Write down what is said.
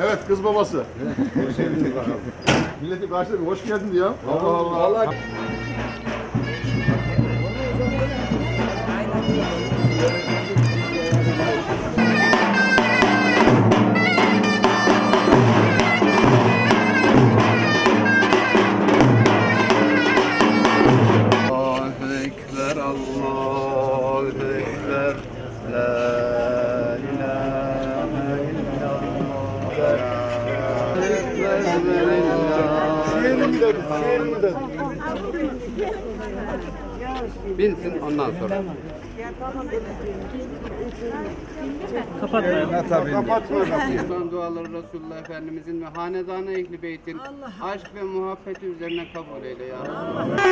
Evet kız babası. Hoş geldiniz bakalım. Milleti karşılayın. Hoş geldin diyor. Allah Allah. Allahu Ekber, Allahu Ekber, La Binsin ondan sonra. Son duaları Resulullah Efendimizin ve hanedanı ehli beytin aşk ve muhabbeti üzerine kabul eyle ya Rabbi.